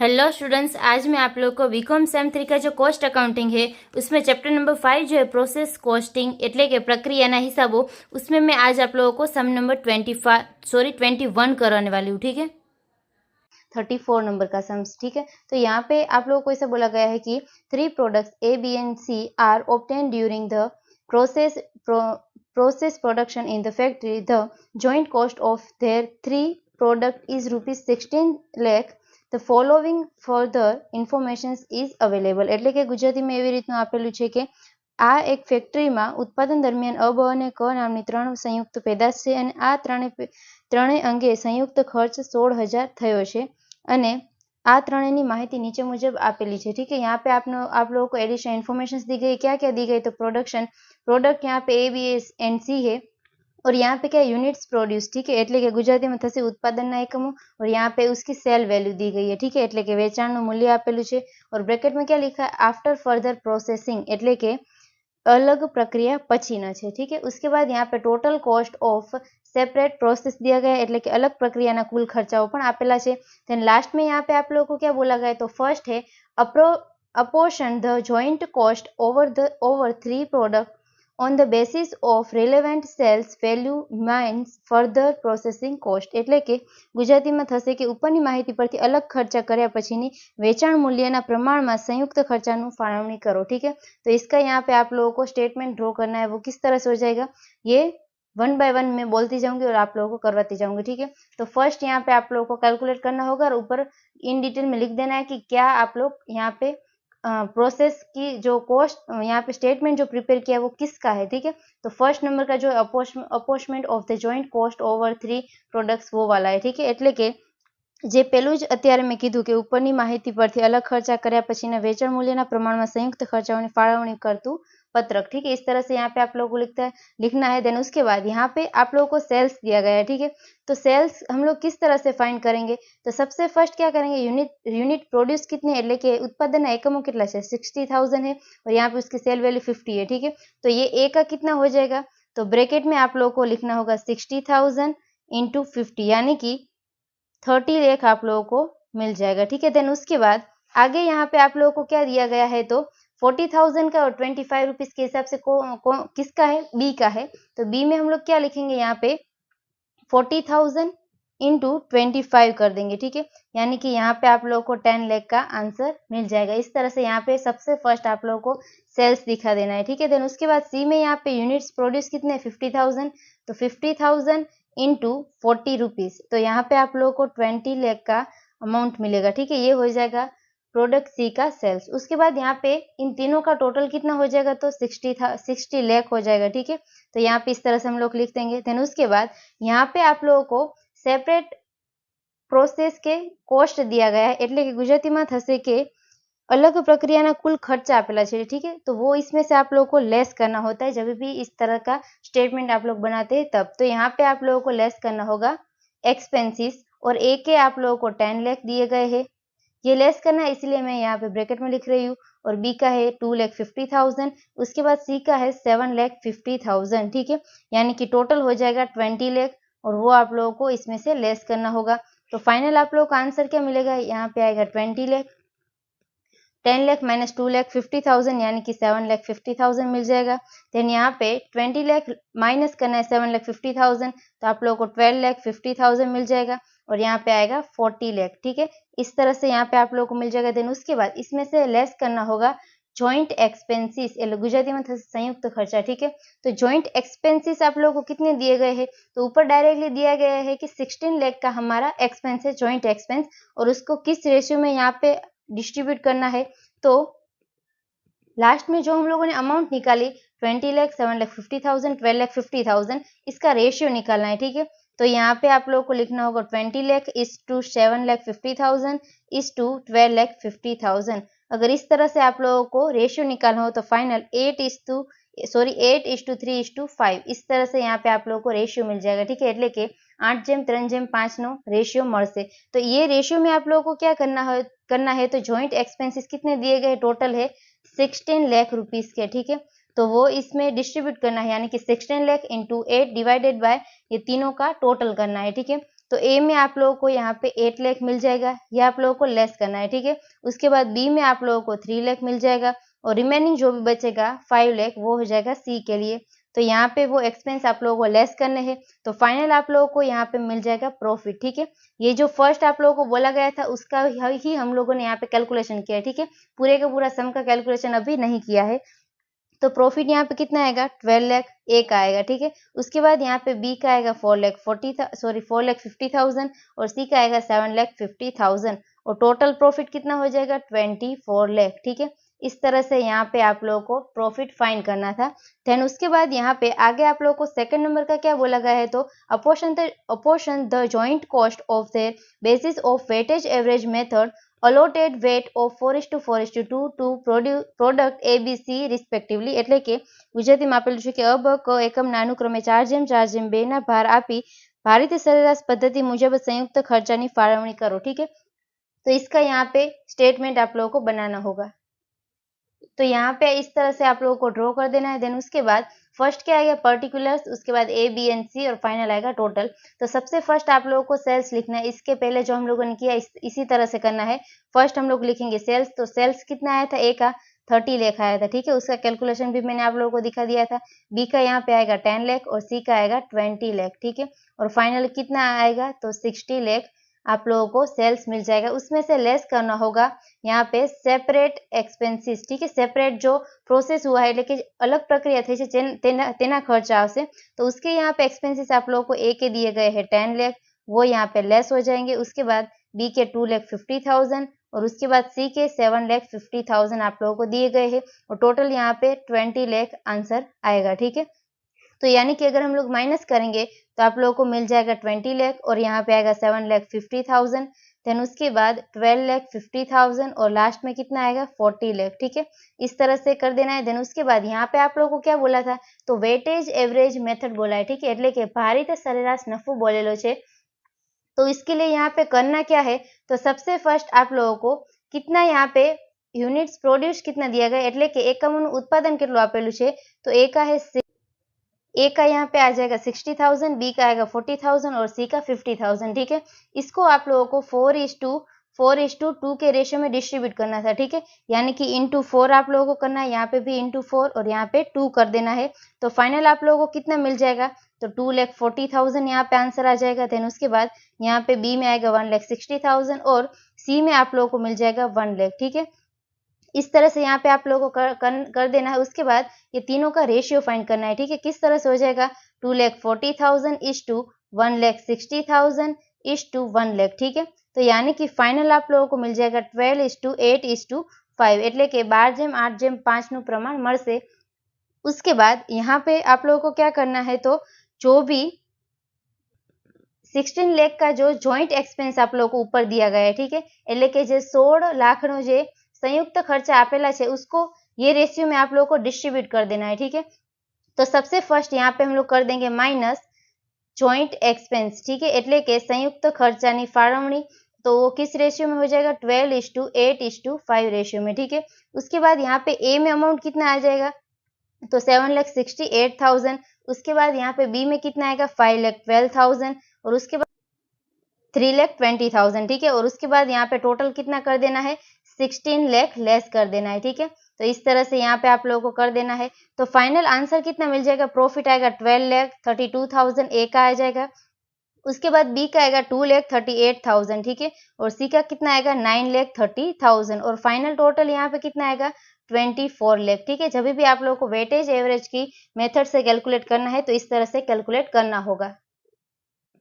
Hello students आज मैं आप लोग को बीकॉम सेम थ्री का जो कॉस्ट अकाउंटिंग है उसमें चैप्टर नंबर फाइव जो है प्रोसेस कॉस्टिंग એટલે કે પ્રક્રિયાના હિસાબો उसमें मैं आज आप लोगों को sum number twenty five sorry twenty one कराने वाली हूँ ठीक है थर्टी फोर नंबर का सम्स ठीक है तो यहाँ पे आप लोगों को ऐसा बोला गया है कि three products A B and C are obtained during the process process production in the factory the joint cost of their three product is rupees 16 lakh the following further information is available એટલે કે ગુજરાતીમાં એવી રીતનું આપેલું છે કે આ એક ફેક્ટરીમાં ઉત્પાદન દરમિયાન અ બ અને ક નામની ત્રણ સંયુક્ત પેદાશ છે અને આ ત્રણે ત્રણેય અંગે સંયુક્ત ખર્ચ સોળ હજાર થયો છે અને आ ત્રણેયની માહિતી નીચે મુજબ આપેલી છે ठीक है यहाँ पे आपने आप लोगों को एडिशनल इन्फॉर्मेशन दी गई क्या क्या दी गई तो प्रोडक्शन प्रोडक्ट यहाँ पे A B S N C है और यहाँ पे क्या यूनिट्स प्रोड्यूस ठीक है એટલે કે ગુજરાતીમાં થશે ઉત્પાદનના એકમો और यहाँ पे उसकी सेल वैल्यू दी गई है ठीक है એટલે કે વેચાણનું મૂલ્ય આપેલું છે और ब्रैकेट में क्या लिखा है आफ्टर फर्दर प्रोसेसिंग એટલે કે अलग प्रक्रिया पछीना છે ठीक है उसके बाद यहाँ पे total cost of separate process दिया गया है એટલે કે અલગ પ્રક્રિયાના કુલ ખર્ચાઓ પણ આપેલા છે देन लास्ट में यहाँ पे आप लोगों को क्या बोला गया है तो फर्स्ट है अप्रो apportion the joint cost over the over three product on the basis of relevant sales value processing further processing cost એટલે કે ગુજરાતીમાં થશે કે ઉપરની માહિતી પરથી અલગ ખર્ચા કર્યા वेचाण मूल्य प्रमाण में संयुक्त खर्चा फाड़वनी करो ठीक है तो इसका यहाँ पे आप लोगों को स्टेटमेंट ड्रॉ करना है वो किस तरह से हो जाएगा ये वन बाय वन मैं बोलती जाऊँगी और आप लोगों को करवाती जाऊँगी ठीक है तो फ़र्स्ट यहाँ पे आप लोगों को कैलकुलेट करना होगा और ऊपर इन डिटेल में लिख देना है कि क्या आप लोग यहाँ पे प्रोसेस की जो कॉस्ट यहाँ पे स्टेटमेंट जो प्रिपेयर किया वो किसका है ठीक है तो फर्स्ट नंबर का जो apportionment of the joint cost over three products वो वाला है ठीक है એટલે કે જે પેલું જ અત્યારે મેં કીધું કે ઉપરની માહિતી પરથી અલગ ખર્ચા કર્યા પછીના વેચાણ મૂલ્યના પ્રમાણમાં સંયુક્ત ખર્ચાઓની ફાળવણી કરતું पत्रक, ठीक है? इस तरह से यहाँ पे आप लोगों को लिखता है, लिखना है, देन उसके बाद यहाँ पे आप लोगों को सेल्स दिया गया है, ठीक है? तो सेल्स हम लोग किस तरह से फाइंड करेंगे? तो सबसे फ़र्स्ट क्या करेंगे? यूनिट यूनिट प्रोड्यूस कितने એટલે કે ઉત્પાદનના कितना કેટલા सिक्सटी 60000 है, और यहाँ पे उसकी सेल वैल्यू 50 है, ठीक है? तो ये ए का कितना हो जाएगा? तो ब्रेकेट में आप लोगों को लिखना होगा 60000 इंटू फिफ्टी यानी कि 30 लेख आप लोगों को मिल जाएगा, ठीक है? देन उसके बाद आगे यहाँ पे आप लोगों को क्या दिया गया है? तो फोर्टी थाउज़ेंड का और ट्वेंटी फाइव रुपीज़ के हिसाब से को, को किसका है? बी का है। तो बी में हम लोग क्या लिखेंगे यहाँ पे? Forty thousand into twenty five कर देंगे ठीक है? यानी कि यहाँ पे आप लोगों को टेन लेख का आंसर मिल जाएगा। इस तरह से यहाँ पे सबसे फ़र्स्ट आप लोगों को सेल्स दिखा देना है ठीक है? देन उसके बाद सी में यहाँ पे यूनिट्स प्रोड्यूस कितने फिफ्टी थाउज़ेंड। तो fifty thousand into forty rupees तो यहाँ पे आप लोगों को ट्वेंटी लेख का अमाउंट मिलेगा ठीक है? ये हो जाएगा प्रोडक्ट सी का सेल्स उसके बाद यहाँ पे इन तीनों का टोटल कितना हो जाएगा तो सिक्सटी था सिक्सटी लैख हो जाएगा ठीक है तो यहाँ पे इस तरह से हम लोग लिख देंगे देन उसके बाद यहाँ पे आप लोगों को सेपरेट प्रोसेस के કોસ્ટ दिया गया है એટલે કે ગુજરાતીમાં થશે કે अलग प्रक्रिया कुल खर्चा આપેલા છે ठीक है तो वो इसमें से आप लोगों को लेस करना होता है जब भी इस तरह का स्टेटमेंट आप लोग बनाते हैं तब तो यहाँ पे आप लोगों को लेस करना होगा एक्सपेंसिस और ए के आप लोगों को टेन लैख दिए गए हैं ये लेस करना है, इसलिए मैं यहाँ पे ब्रैकेट में लिख रही हूँ और बी का है टू लैख फिफ्टी थाउज़ेंड उसके बाद सी का है सेवन लैख फिफ्टी थाउज़ेंड ठीक है? यानी कि टोटल हो जाएगा ट्वेंटी लैख और वो आप लोगों को इसमें से लेस करना होगा। तो फाइनल आप लोगों का आंसर क्या मिलेगा? यहाँ पे आएगा twenty lakh ten lakh minus two lakh fifty thousand यानी कि सेवन लैख फिफ्टी थाउज़ेंड मिल जाएगा। देन यहाँ पे ट्वेंटी लैख माइनस करना है सेवन लैख फिफ्टी थाउज़ेंड तो आप लोगों को ट्वेल्व लैख फिफ्टी थाउज़ेंड मिल जाएगा। और यहाँ पे आएगा फोर्टी लैख, ठीक है? इस तरह से यहाँ पे आप लोगों को मिल जाएगा देन उसके बाद इसमें से लेस करना होगा जॉइंट एक्सपेंसिस गुजराती में था संयुक्त खर्चा, ठीक है? तो जॉइंट एक्सपेंसिस आप लोगों को कितने दिए गए हैं? तो ऊपर डायरेक्टली दिया गया है कि सिक्सटीन लैख का हमारा एक्सपेंस है जॉइंट एक्सपेंस और उसको किस रेशियो में यहाँ पे डिस्ट्रीब्यूट करना है? तो लास्ट में जो हम लोगों ने अमाउंट निकाली twenty lakh seven lakh fifty thousand twelve lakh fifty thousand इसका रेशियो निकालना है, ठीक है? तो यहाँ पे आप लोगों को लिखना होगा twenty lakh is to seven lakh fifty thousand is to twelve lakh fifty thousand अगर इस तरह से आप लोगों को रेशियो निकालना हो तो final eight is to sorry eight is to three is to five इस तरह से यहाँ पे आप लोगों को रेशियो मिल जाएगा ठीक है એટલે કે આઠ જેમ ત્રણ જેમ પાંચનો રેશિયો મળશે તો ये रेशियो में आप लोगों को क्या करना है करना है तो जॉइंट एक्सपेंसेस कितने दिए गए टोटल है सिक्सटीन लाख रुपीज के ठीक है तो वो इसमें डिस्ट्रीब्यूट करना है, यानी कि sixteen lakh into eight divided by ये तीनों का टोटल करना है, ठीक है? तो ए में आप लोगों को यहाँ पे एट लैख मिल जाएगा, ये आप लोगों को लेस करना है, ठीक है? उसके बाद बी में आप लोगों को थ्री लैख मिल जाएगा और रिमेनिंग जो भी बचेगा फाइव लैख वो हो जाएगा सी के लिए। तो यहाँ पे वो एक्सपेंस आप लोगों को लेस करने हैं तो फाइनल आप लोगों को यहाँ पे मिल जाएगा प्रॉफिट ठीक है? ये जो फ़र्स्ट आप लोगों को बोला गया था, उसका ही हम लोगों ने यहाँ पे कैलकुलेशन किया ठीक है? पूरे का पूरा सम का कैलकुलेशन अभी नहीं किया है तो प्रॉफिट यहाँ पे कितना आएगा? ट्वेल्व लैख ए का आएगा, ठीक है? उसके बाद यहाँ पे बी का आएगा four lakh forty sorry four lakh fifty thousand और सी का आएगा सेवन लैख फिफ्टी थाउज़ेंड और टोटल प्रॉफिट कितना हो जाएगा? ट्वेंटी फोर लैख ठीक है? इस तरह से यहाँ पे आप लोगों को प्रॉफिट फाइन करना था। देन उसके बाद यहाँ पे आगे आप लोगों को सेकंड नंबर का क्या बोला गया है? तो apportion the apportion the joint cost of their basis of weightage average method allotted weight of four is to four is to two two product A B C respectively એટલે કે ગુજરાતીમાં આપેલું છે કે અબ ક એકમના અનુક્રમે ચાર જેમ ચાર જેમ બેના ભાર આપી ભારિત સરેરાશ पद्धति मुजब संयुक्त खर्चानी फाळवणी करो ठीक है तो इसका यहाँ पे स्टेटमेंट आप लोगों को बनाना होगा तो यहाँ पे इस तरह से आप लोगों को ड्रॉ कर देना है देन उसके बाद फ़र्स्ट क्या आएगा? पर्टिकुलर्स उसके बाद ए बी एन सी और फाइनल आएगा टोटल तो सबसे फ़र्स्ट आप लोगों को सेल्स लिखना है। इसके पहले जो हम लोगों ने किया इस, इसी तरह से करना है। फ़र्स्ट हम लोग लिखेंगे सेल्स तो सेल्स कितना आया था? ए का थर्टी लेख आया था ठीक है? उसका कैलकुलेशन भी मैंने आप लोगों को दिखा दिया था। बी का यहाँ पे आएगा टेन लेख और सी का आएगा ट्वेंटी लेख ठीक है? और फाइनल कितना आएगा? तो सिक्सटी लेख आप लोगों को सेल्स मिल जाएगा उसमें से लेस करना होगा यहाँ पे सेपरेट एक्सपेंसिस ठीक है सेपरेट जो प्रोसेस हुआ है लेकिन अलग प्रक्रिया थी तेना तेना खर्च આવશે तो उसके यहाँ पे एक्सपेंसिस आप लोगों को ए के दिए गए हैं टेन लेख वो यहाँ पे लेस हो जाएंगे उसके बाद बी के टू लेख फिफ्टी थाउजेंड और उसके बाद सी के सेवन लेख फिफ्टी थाउजेंड आप लोगों को दिए गए हैं और टोटल यहाँ पे ट्वेंटी लेख आंसर आएगा ठीक है तो यानी कि अगर हम लोग माइनस करेंगे तो आप लोगों को मिल जाएगा ट्वेंटी लैख और यहाँ पे आएगा seven lakh fifty thousand then उसके बाद ट्वेल्व लैख फिफ्टी थाउजेंड और लास्ट में कितना आएगा फोर्टी लैख ठीक है इस तरह से कर देना है देन उसके बाद यहाँ पे आप लोगों को क्या बोला था तो वेटेज एवरेज मेथड बोला है ठीक है એટલે કે ભારિત સરેરાશ નફો બોલેલો છે तो इसके लिए यहाँ पे करना क्या है तो सबसे फर्स्ट आप लोगों को कितना यहाँ पे यूनिट्स प्रोड्यूस कितना दिया गया એટલે કે એકમોનું ઉત્પાદન કેટલું આપેલું છે તો એ का है ए का यहाँ पे आ जाएगा सिक्सटी थाउज़ेंड बी का आएगा फोर्टी थाउज़ेंड और सी का फिफ्टी थाउज़ेंड, ठीक है? इसको आप लोगों को four is to four is to two के रेशियो में डिस्ट्रीब्यूट करना था, ठीक है? यानी कि इंटू फोर आप लोगों को करना है, यहाँ पे भी इंटू फोर और यहाँ पे टू कर देना है। तो फाइनल आप लोगों को कितना मिल जाएगा? तो टू लैख फोर्टी थाउज़ेंड यहाँ पे आंसर आ जाएगा देन उसके बाद यहाँ पे बी में आएगा वन लैख सिक्सटी थाउज़ेंड और सी में आप लोगों को मिल जाएगा वन लैख ठीक है? इस तरह से यहाँ पे आप लोगों को कर, कर, कर देना है उसके बाद ये तीनों का रेशियो फाइंड करना है ठीक है किस तरह से हो जाएगा two lakh forty thousand is to one lakh sixty thousand is to one lakh ठीक है तो यानी कि फाइनल आप लोगों को मिल जाएगा twelve is to eight is to five એટલે કે બાર જેમ આઠ જેમ પાંચનું પ્રમાણ મળશે उसके बाद यहाँ पे आप लोगों को क्या करना है तो जो भी 16 लेख का जो जॉइंट एक्सपेंस आप लोगों को ऊपर दिया गया है ठीक है એટલે કે જે 16 લાખનો જે संयुक्त खर्चा आपेला है उसको ये रेशियो में आप लोगों को डिस्ट्रीब्यूट कर देना है, ठीक है? तो सबसे फ़र्स्ट यहाँ पे हम लोग कर देंगे माइनस जॉइंट एक्सपेंस ठीक है? एट्ले कि संयुक्त खर्चा फाड़वनी तो वो किस रेशियो में हो जाएगा? Twelve is to eight is to five ratio में, ठीक है? उसके बाद यहाँ पे ए में अमाउंट कितना आ जाएगा? तो seven lakh sixty eight thousand उसके बाद यहाँ पे बी में कितना आएगा? फाइव लैख ट्वेल्व थाउज़ेंड और उसके बाद थ्री लैख ट्वेंटी थाउज़ेंड ठीक है? और उसके बाद यहाँ पे टोटल कितना कर देना है? सिक्सटीन लैख लेस कर देना है, ठीक है? तो इस तरह से यहाँ पे आप लोगों को कर देना है। तो फाइनल आंसर कितना मिल जाएगा? प्रॉफिट आएगा twelve lakh thirty two thousand A का आ जाएगा। उसके बाद बी का आएगा two lakh thirty eight thousand ठीक है? और सी का कितना आएगा? नाइन लैख थर्टी थाउज़ेंड और फाइनल टोटल यहाँ पे कितना आएगा? ट्वेंटी फोर लैख ठीक है? जब भी आप लोगों को वेटेज एवरेज की मेथड से कैलकुलेट करना है तो इस तरह से कैलकुलेट करना होगा।